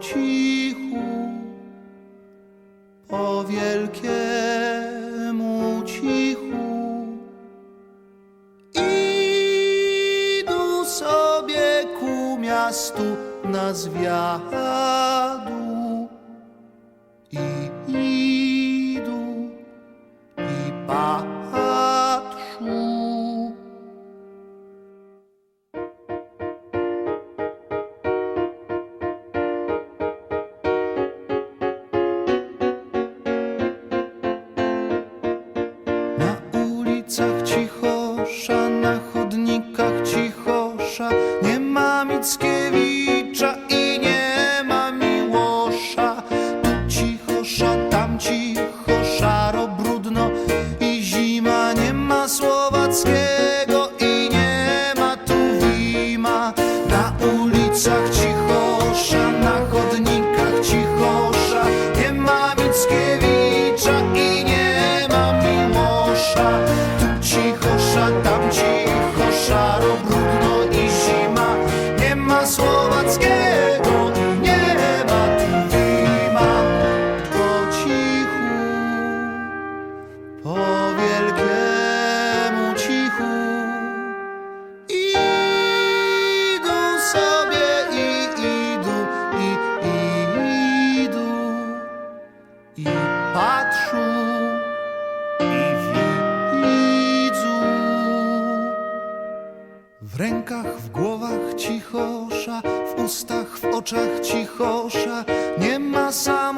cichu, po wielkiemu cichu. Idą sobie ku miastu na zwiadu future po wielkiemu cichu idą sobie i idą i idą i patrzą i widzą w rękach, w głowach cichosza, w ustach, w oczach cichosza. Nie ma samozwańców